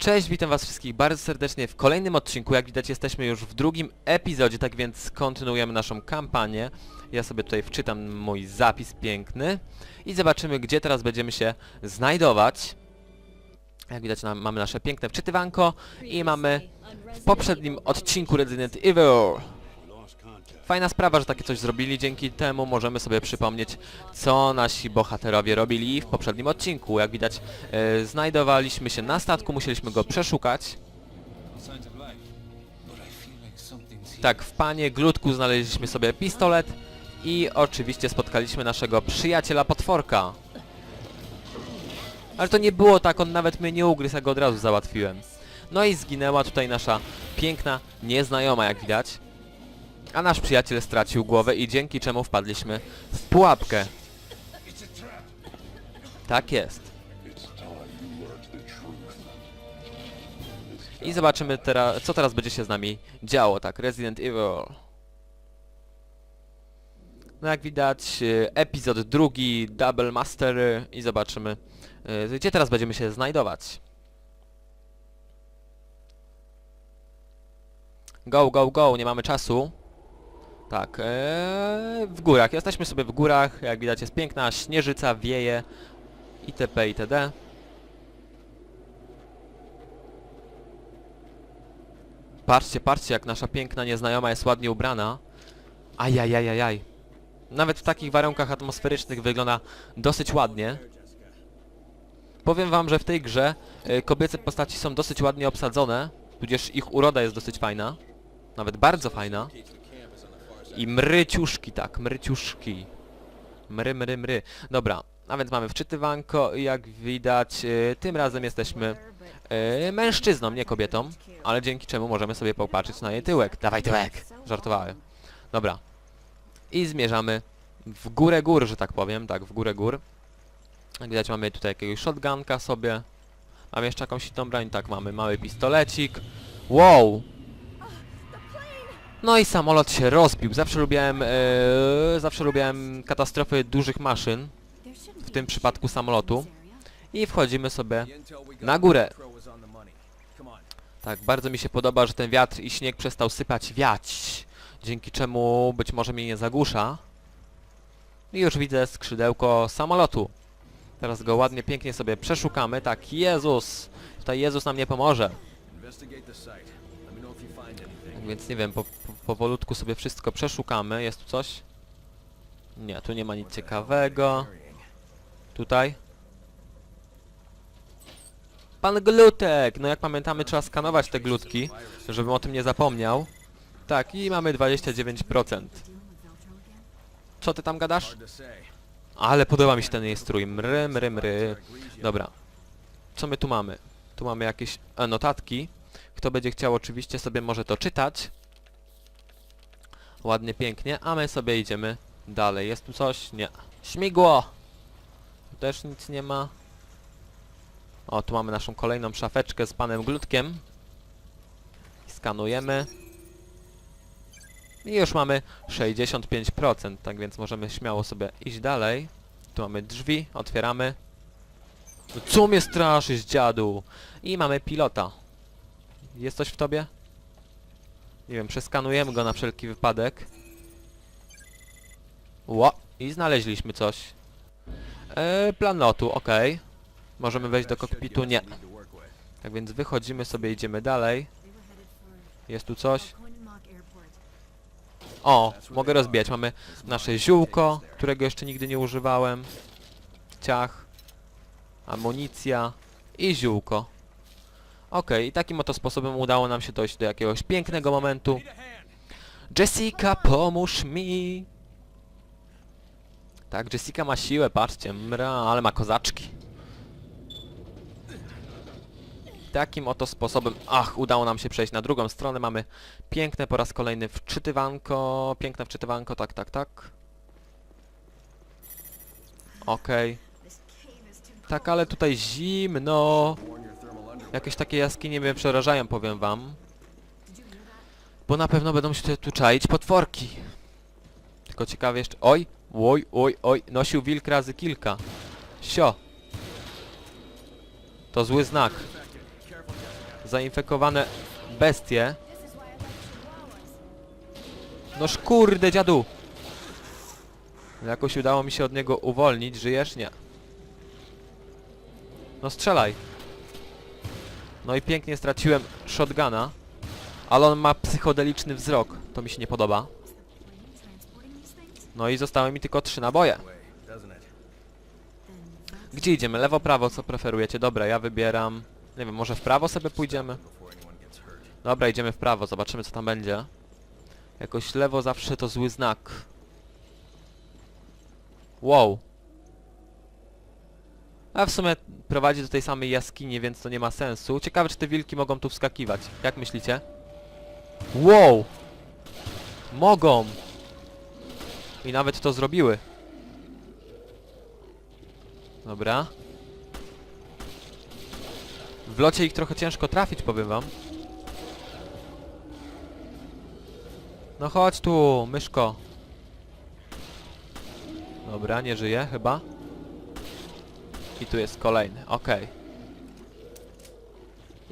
Cześć, witam was wszystkich bardzo serdecznie w kolejnym odcinku. Jak widać jesteśmy już w drugim epizodzie, tak więc kontynuujemy naszą kampanię. Ja sobie tutaj wczytam mój zapis piękny i zobaczymy, gdzie teraz będziemy się znajdować. Jak widać nam, mamy nasze piękne wczytywanko i mamy w poprzednim odcinku Resident Evil. Fajna sprawa, że takie coś zrobili, dzięki temu możemy sobie przypomnieć, co nasi bohaterowie robili w poprzednim odcinku. Jak widać, e, znajdowaliśmy się na statku, musieliśmy go przeszukać. Tak, w panie Glutku znaleźliśmy sobie pistolet i oczywiście spotkaliśmy naszego przyjaciela potworka. Ale to nie było tak, on nawet mnie nie ugryzł, ja go od razu załatwiłem. No i zginęła tutaj nasza piękna nieznajoma, jak widać. A nasz przyjaciel stracił głowę i dzięki czemu wpadliśmy w pułapkę. Tak jest. I zobaczymy teraz, co teraz będzie się z nami działo, tak, Resident Evil. No jak widać, e, epizod drugi, Double Master i zobaczymy, e, gdzie teraz będziemy się znajdować. Go, go, go, nie mamy czasu. Tak, e, w górach, jesteśmy sobie w górach, jak widać jest piękna śnieżyca, wieje, itp. itd. Patrzcie, patrzcie, jak nasza piękna nieznajoma jest ładnie ubrana. Ajajajajaj. Nawet w takich warunkach atmosferycznych wygląda dosyć ładnie. Powiem wam, że w tej grze y, kobiece postaci są dosyć ładnie obsadzone, tudzież ich uroda jest dosyć fajna. Nawet bardzo fajna. I mryciuszki, tak, mryciuszki. Mry, mry, mry. Dobra, a więc mamy wczytywanko i jak widać, y, tym razem jesteśmy y, mężczyzną, nie kobietą, ale dzięki czemu możemy sobie popatrzeć na jej tyłek. Dawaj tyłek! Żartowałem. Dobra. I zmierzamy w górę gór, że tak powiem, tak, w górę gór. Jak widać mamy tutaj jakiegoś shotgunka sobie. Mamy jeszcze jakąś inną broń, tak, mamy mały pistolecik. Wow! No i samolot się rozbił. Zawsze lubiłem, e, zawsze lubiłem katastrofy dużych maszyn, w tym przypadku samolotu. I wchodzimy sobie na górę. Tak, bardzo mi się podoba, że ten wiatr i śnieg przestał sypać wiać, dzięki czemu być może mnie nie zagłusza. I już widzę skrzydełko samolotu. Teraz go ładnie, pięknie sobie przeszukamy. Tak, Jezus! Tutaj Jezus nam nie pomoże. Więc nie wiem, po, po, powolutku sobie wszystko przeszukamy. Jest tu coś? Nie, tu nie ma nic ciekawego. Tutaj? Pan Glutek! No jak pamiętamy trzeba skanować te glutki, żebym o tym nie zapomniał. Tak, i mamy 29%. Co ty tam gadasz? Ale podoba mi się ten jej strój. Mry, mry, mry. Dobra. Co my tu mamy? Tu mamy jakieś e, notatki. Kto będzie chciał oczywiście sobie może to czytać. Ładnie, pięknie. A my sobie idziemy dalej. Jest tu coś? Nie. Śmigło! Tu też nic nie ma. O, tu mamy naszą kolejną szafeczkę z panem Glutkiem. Skanujemy. I już mamy 65%, tak więc możemy śmiało sobie iść dalej. Tu mamy drzwi, otwieramy. Co mnie straszysz, dziadu? I mamy pilota. Jest coś w tobie? Nie wiem, przeskanujemy go na wszelki wypadek. Ło, i znaleźliśmy coś. Eee, plan lotu, okej. Możemy wejść do kokpitu? Nie. Tak więc wychodzimy sobie, idziemy dalej. Jest tu coś? O, mogę rozbijać. Mamy nasze ziółko, którego jeszcze nigdy nie używałem. Ciach. Amunicja. I ziółko. Okej, i takim oto sposobem udało nam się dojść do jakiegoś pięknego momentu. Jessica, pomóż mi! Tak, Jessica ma siłę, patrzcie, mra, ale ma kozaczki. Takim oto sposobem, ach, udało nam się przejść na drugą stronę. Mamy piękne po raz kolejny wczytywanko, piękne wczytywanko, tak, tak, tak. Okej. Tak, ale tutaj zimno. Jakieś takie jaskinie mnie przerażają, powiem wam. Bo na pewno będą się tu czaić potworki. Tylko ciekawie jeszcze... Oj! Oj, oj, oj! Nosił wilk razy kilka. Sio! To zły znak. Zainfekowane bestie. Noż kurde, dziadu! Jakoś udało mi się od niego uwolnić. Żyjesz? Nie. No strzelaj. No i pięknie straciłem shotguna. Ale on ma psychodeliczny wzrok. To mi się nie podoba. No i zostały mi tylko trzy naboje. Gdzie idziemy? Lewo, prawo, co preferujecie? Dobra, ja wybieram... Nie wiem, może w prawo sobie pójdziemy? Dobra, idziemy w prawo, zobaczymy co tam będzie. Jakoś lewo zawsze to zły znak. Wow. A w sumie prowadzi do tej samej jaskini, więc to nie ma sensu. Ciekawe, czy te wilki mogą tu wskakiwać. Jak myślicie? Wow! Mogą! I nawet to zrobiły. Dobra. W locie ich trochę ciężko trafić, powiem wam. No chodź tu, myszko. Dobra, nie żyje chyba. I tu jest kolejny, okej.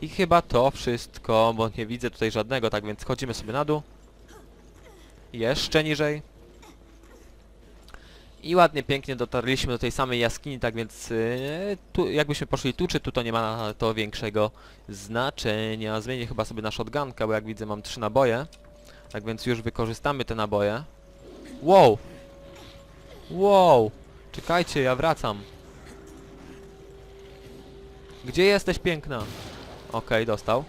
I chyba to wszystko, bo nie widzę tutaj żadnego, tak więc chodzimy sobie na dół. Jeszcze niżej. I ładnie, pięknie dotarliśmy do tej samej jaskini, tak więc yy, tu, jakbyśmy poszli tu czy tu, to nie ma to większego znaczenia. Zmienię chyba sobie na shotgunkę, bo jak widzę mam trzy naboje. Tak więc już wykorzystamy te naboje. Wow! Wow! Czekajcie, ja wracam. Gdzie jesteś, piękna? Okej, dostał.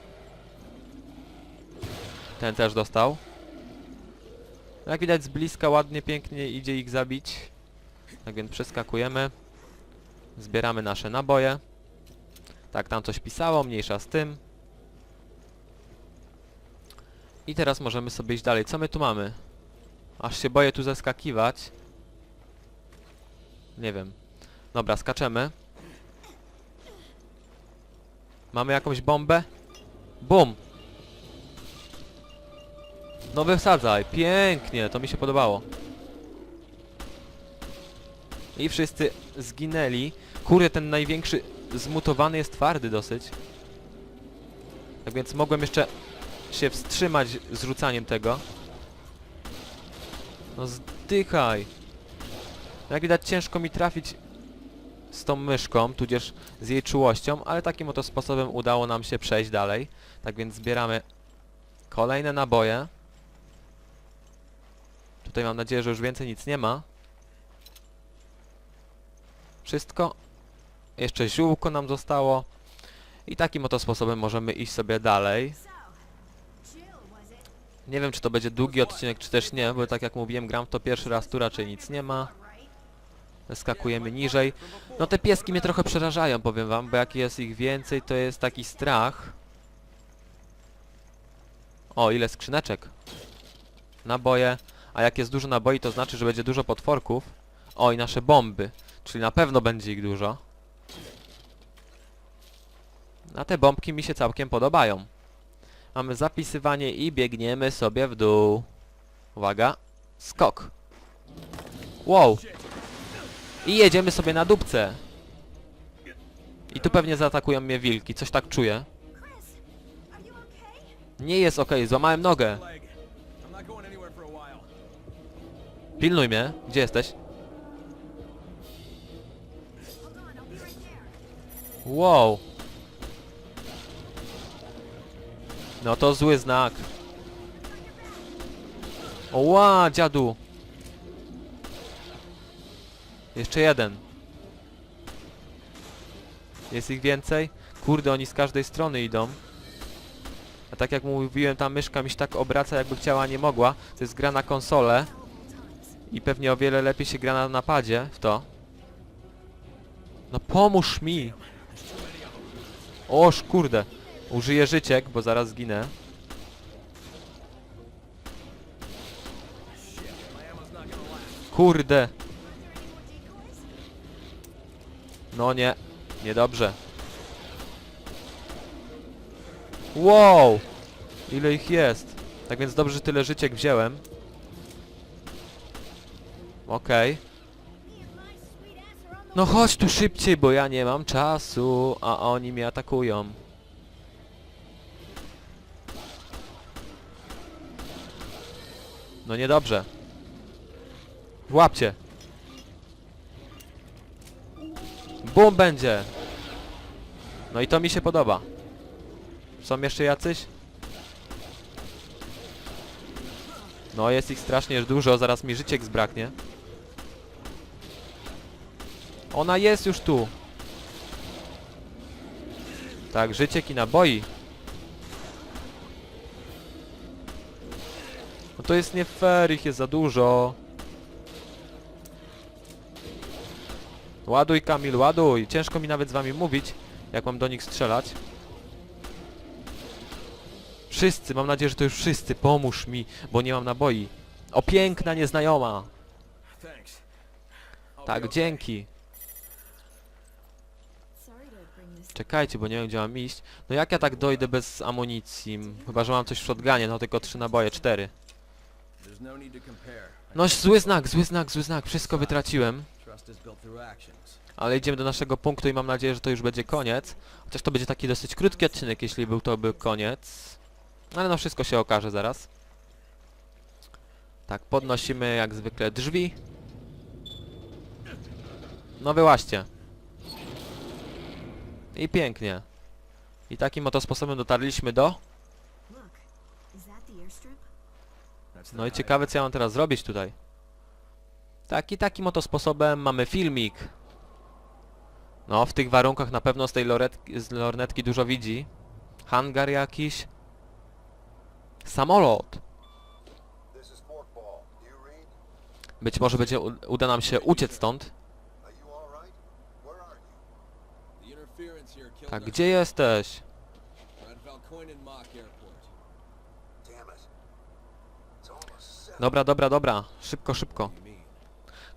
Ten też dostał. Jak widać z bliska ładnie, pięknie idzie ich zabić. Tak więc przeskakujemy. Zbieramy nasze naboje. Tak, tam coś pisało, mniejsza z tym. I teraz możemy sobie iść dalej. Co my tu mamy? Aż się boję tu zeskakiwać. Nie wiem. Dobra, skaczemy. Mamy jakąś bombę? Bum! No wysadzaj. Pięknie, to mi się podobało. I wszyscy zginęli. Kurde, ten największy zmutowany jest twardy dosyć. Tak więc mogłem jeszcze się wstrzymać z rzucaniem tego. No zdychaj. Jak widać ciężko mi trafić z tą myszką, tudzież z jej czułością, ale takim oto sposobem udało nam się przejść dalej. Tak więc zbieramy kolejne naboje. Tutaj mam nadzieję, że już więcej nic nie ma. Wszystko. Jeszcze ziółko nam zostało. I takim oto sposobem możemy iść sobie dalej. Nie wiem, czy to będzie długi odcinek, czy też nie, bo tak jak mówiłem, gram w to pierwszy raz, tu raczej nic nie ma. Skakujemy niżej. No te pieski mnie trochę przerażają, powiem wam, bo jak jest ich więcej, to jest taki strach. O, ile skrzyneczek. Naboje. A jak jest dużo naboi, to znaczy, że będzie dużo potworków. O, i nasze bomby. Czyli na pewno będzie ich dużo. A te bombki mi się całkiem podobają. Mamy zapisywanie i biegniemy sobie w dół. Uwaga. Skok. Wow. I jedziemy sobie na dupce. I tu pewnie zaatakują mnie wilki, coś tak czuję. Nie jest okej, złamałem nogę. Pilnuj mnie. Gdzie jesteś? Wow. No to zły znak. Oła, dziadu. Jeszcze jeden. Jest ich więcej? Kurde, oni z każdej strony idą. A tak jak mówiłem, ta myszka mi się tak obraca, jakby chciała, nie mogła. To jest gra na konsolę. I pewnie o wiele lepiej się gra na napadzie w to. No pomóż mi! Oż kurde. Użyję życiek, bo zaraz zginę. Kurde. No nie, niedobrze. Wow! Ile ich jest? Tak więc dobrze, że tyle życiek wziąłem. Okej. Okay. No chodź tu szybciej, bo ja nie mam czasu, a oni mnie atakują. No niedobrze. Włapcie. Bum będzie. No i to mi się podoba. Są jeszcze jacyś? No jest ich strasznie dużo, zaraz mi życiek zbraknie. Ona jest już tu. Tak, życiek i naboi. No to jest nie fair, ich jest za dużo. Ładuj Kamil, ładuj. Ciężko mi nawet z wami mówić, jak mam do nich strzelać. Wszyscy, mam nadzieję, że to już wszyscy. Pomóż mi, bo nie mam naboi. O piękna nieznajoma. Tak, dzięki. Czekajcie, bo nie wiem gdzie mam iść. No jak ja tak dojdę bez amunicji? Chyba, że mam coś w shotgunie, no tylko trzy naboje, cztery. No zły znak, zły znak, zły znak. Wszystko wytraciłem. Ale idziemy do naszego punktu i mam nadzieję, że to już będzie koniec. Chociaż to będzie taki dosyć krótki odcinek, jeśli był to by koniec. Ale no wszystko się okaże zaraz. Tak, podnosimy jak zwykle drzwi. No wyłaźcie. I pięknie. I takim oto sposobem dotarliśmy do... No i ciekawe co ja mam teraz zrobić tutaj. Tak i takim oto sposobem mamy filmik. No, w tych warunkach na pewno z tej loretki, z lornetki dużo widzi. Hangar jakiś. Samolot. Być może będzie uda nam się uciec stąd. Tak, gdzie jesteś? Dobra, dobra, dobra. Szybko, szybko.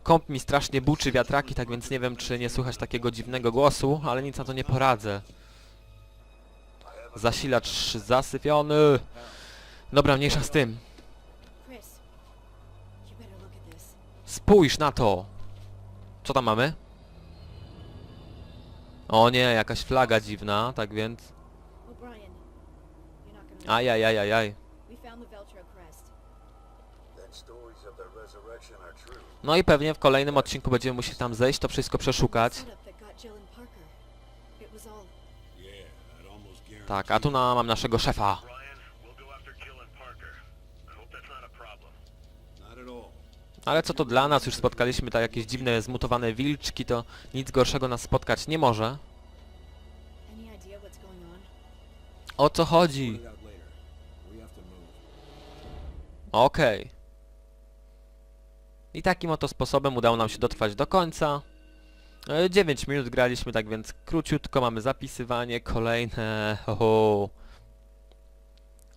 Kąp mi strasznie buczy wiatraki, tak więc nie wiem czy nie słychać takiego dziwnego głosu, ale nic na to nie poradzę. Zasilacz zasypiony. Dobra, mniejsza z tym. Spójrz na to! Co tam mamy? O nie, jakaś flaga dziwna, tak więc... Ajajajajaj. No i pewnie w kolejnym odcinku będziemy musieli tam zejść, to wszystko przeszukać. Tak, a tu na, mam naszego szefa. Ale co to dla nas? Już spotkaliśmy tak jakieś dziwne, zmutowane wilczki, to nic gorszego nas spotkać nie może. O co chodzi? it out I takim oto sposobem udało nam się dotrwać do końca. E, 9 minut graliśmy, tak więc króciutko mamy zapisywanie, kolejne... Ho,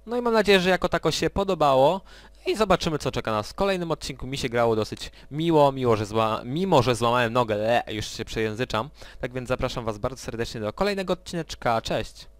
No i mam nadzieję, że jako tako się podobało. I zobaczymy co czeka nas w kolejnym odcinku. Mi się grało dosyć miło, miło że zła... mimo że złamałem nogę, le, już się przejęzyczam. Tak więc zapraszam was bardzo serdecznie do kolejnego odcineczka. Cześć!